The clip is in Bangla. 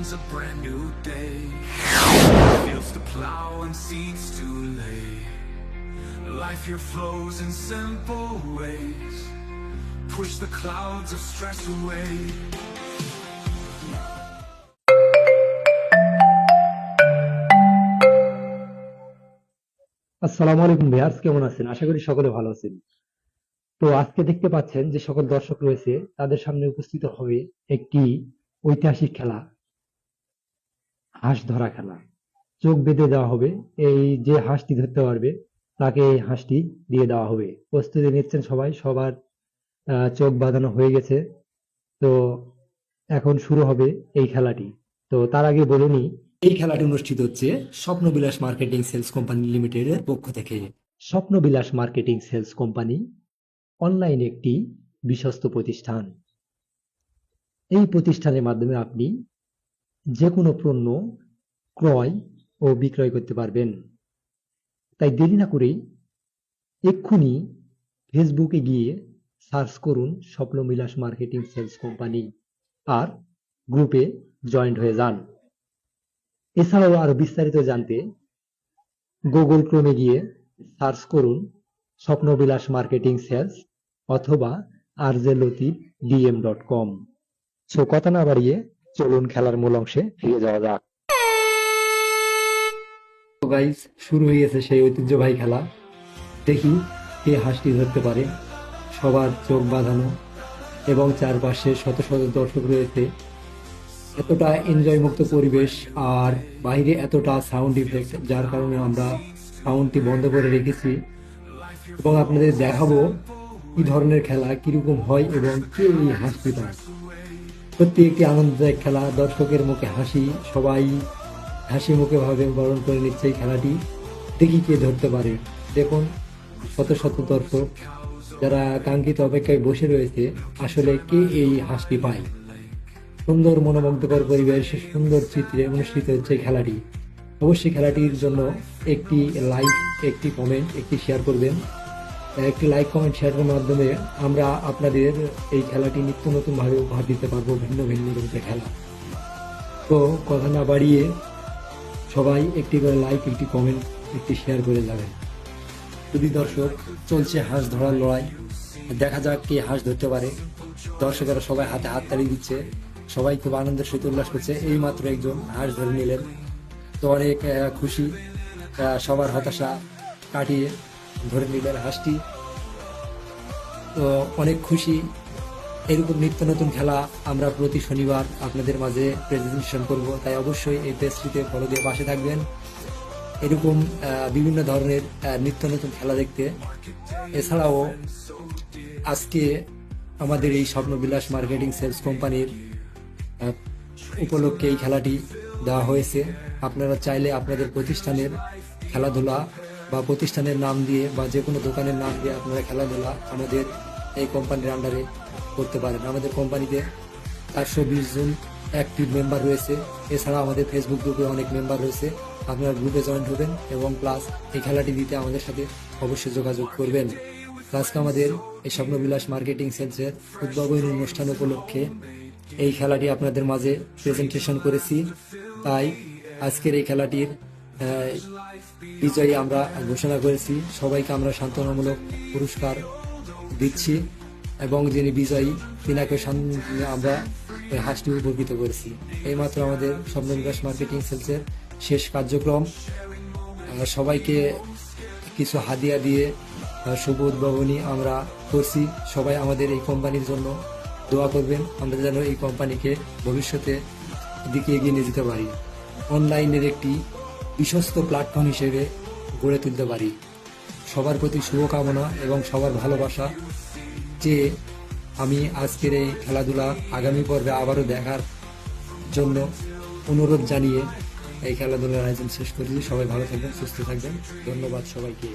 brings a brand new day. Feels to plow and seeds to lay. Life here flows in simple ways. Push the clouds of stress away. আসসালামু আলাইকুম ভিউয়ার্স কেমন আছেন আশা করি সকলে ভালো আছেন তো আজকে দেখতে পাচ্ছেন যে সকল দর্শক রয়েছে তাদের সামনে উপস্থিত হবে একটি ঐতিহাসিক খেলা, হাঁস ধরা খেলা। চোখ বেঁধে দেওয়া হবে, এই যে হাঁসটি ধরতে পারবে, তাকে এই হাঁসটি দিয়ে দেওয়া হবে। প্রস্তুতি নিচ্ছেন সবাই, সবার চোখ বাঁধানো হয়ে গেছে। তো এখন শুরু হবে এই খেলাটি। তো তার আগে বলে নিই, এই খেলাটি অনুষ্ঠিত হচ্ছে স্বপ্নবিলাস মার্কেটিং সেলস কোম্পানি লিমিটেডের পক্ষ থেকে। Swapnobilash marketing sales company online একটি বিশ্বস্ত প্রতিষ্ঠান। এই প্রতিষ্ঠানের মাধ্যমে আপনি যে কোনো পণ্য ক্রয় ও বিক্রয় করতে পারবেন। তাই দেরি না করে এক্ষুনি ফেসবুকে গিয়ে সার্চ করুন স্বপ্নবিলাস মার্কেটিং সেলস কোম্পানি আর গ্রুপে জয়েন্ট হয়ে যান। এছাড়াও আরও বিস্তারিত জানতে গুগল ক্রোমে গিয়ে সার্চ করুন স্বপ্নবিলাস মার্কেটিং সেলস অথবা RJ Latif DM dot com. So কথা না বাড়িয়ে চলুন খেলার মূল অংশে ফিরে যাওয়া যাক। গাইজ শুরু হয়ে গেছে সেই ঐতিহ্যবাহী খেলা। দেখি কে হাঁসটি ধরতে পারে। সবার চোখ বাঁধানো এবং চারপাশে শত শত দর্শক রয়েছে। এতটা এনজয় মুক্ত পরিবেশ আর বাইরে এতটা সাউন্ড ইফেক্ট যার কারণে আমরা সাউন্ডটি বন্ধ করে রেখেছি। এবং আপনাদের দেখাবো কি ধরনের খেলা, কীরকম হয় এবং কে এই হাসি পায়। সত্যি একটি আনন্দদায়ক খেলা। দর্শকের মুখে হাসি, সবাই হাসি মুখে ভাবে বরণ করে নিচ্ছে এই খেলাটি। দেখি কে ধরতে পারে। দেখুন, শত শত দর্শক যারা কাঙ্ক্ষিত অপেক্ষায় বসে রয়েছে, আসলে কে এই হাসটি পায়? সুন্দর মনোমুগ্ধকর পরিবেশ, সুন্দর চিত্রে অনুষ্ঠিত হচ্ছে খেলাটি। অবশ্যই খেলাটির জন্য একটি লাইক, একটি কমেন্ট, একটি শেয়ার করবেন। একটি লাইক কমেন্ট শেয়ারের মাধ্যমে আমরা আপনাদের এই খেলাটি নিত্য নতুন ভাবে উপহার দিতে পারব ভিন্ন ভিন্ন রূপে খেলা। তো কথা না বাড়িয়ে সবাই একটি করে লাইক একটি কমেন্ট একটি শেয়ার করে যাবেন। যদি দর্শক চলছে হাঁস ধরার লড়াই, দেখা যাক কে হাঁস ধরতে পারে। দর্শকেরা সবাই হাতে হাত তালি দিচ্ছে, সবাই খুব আনন্দের সহিত উল্লাস করছে এই মাত্র একজন হাঁস ধরে নিলেন। তো অনেক খুশি সবার হতাশা কাটিয়ে ধরে নিলেন হাঁসটি তো অনেক খুশি। এরকম নিত্য নতুন খেলা আমরা প্রতি শনিবার আপনাদের মাঝে প্রেজেন্টেশন করব। তাই অবশ্যই এই পেজটিতে ফলো দিয়ে পাশে থাকবেন। এরকম বিভিন্ন ধরনের নিত্য নতুন খেলা দেখতে। এছাড়াও আজকে আমাদের এই স্বপ্নবিলাস মার্কেটিং সেলস কোম্পানির উপলক্ষে এই খেলাটি দেওয়া হয়েছে। আপনারা চাইলে আপনাদের প্রতিষ্ঠানের খেলাধুলা বা প্রতিষ্ঠানের নাম দিয়ে বা যে কোনো দোকানের নাম দিয়ে আপনারা খেলাধুলা আমাদের এই কোম্পানির আন্ডারে করতে পারেন। আমাদের কোম্পানিতে চারশো বিশ জন অ্যাক্টিভ মেম্বার রয়েছে। এছাড়া আমাদের ফেসবুক গ্রুপে অনেক মেম্বার রয়েছে। আপনারা গ্রুপে জয়েন হবেন এবং প্লাস এই খেলাটি দিতে আমাদের সাথে অবশ্যই যোগাযোগ করবেন। আজকে আমাদের এই স্বপ্নবিলাস মার্কেটিং সেলসের উদ্ভাবনী অনুষ্ঠান উপলক্ষে এই খেলাটি আপনাদের মাঝে প্রেজেন্টেশন করেছি। তাই আজকের এই খেলাটির বিজয়ী আমরা ঘোষণা করেছি। সবাইকে আমরা সান্ত্বনামূলক পুরস্কার দিচ্ছি এবং যিনি বিজয়ী, তিনাকে আমরা হাঁসটি উপকৃত করেছি। এইমাত্র আমাদের স্বপ্নবিকাশ মার্কেটিং সেলসের শেষ কার্যক্রম। সবাইকে কিছু হাদিয়া দিয়ে শুভ উদ্ভাবনী আমরা করছি। সবাই আমাদের এই কোম্পানির জন্য দোয়া করবেন। আমরা যেন এই কোম্পানিকে ভবিষ্যতে দিকে এগিয়ে নিয়ে যেতে পারি। অনলাইনের একটি বিশ্বস্ত প্ল্যাটফর্ম হিসেবে গড়ে তুলতে পারি। সবার প্রতি শুভকামনা এবং সবার ভালোবাসা যে আমি আজকের এই খেলাধুলা আগামী পর্বে আবারও দেখার জন্য অনুরোধ জানিয়ে এই খেলাধুলার আয়োজন শেষ করেছি। সবাই ভালো থাকবেন, সুস্থ থাকবেন। ধন্যবাদ সবাইকে।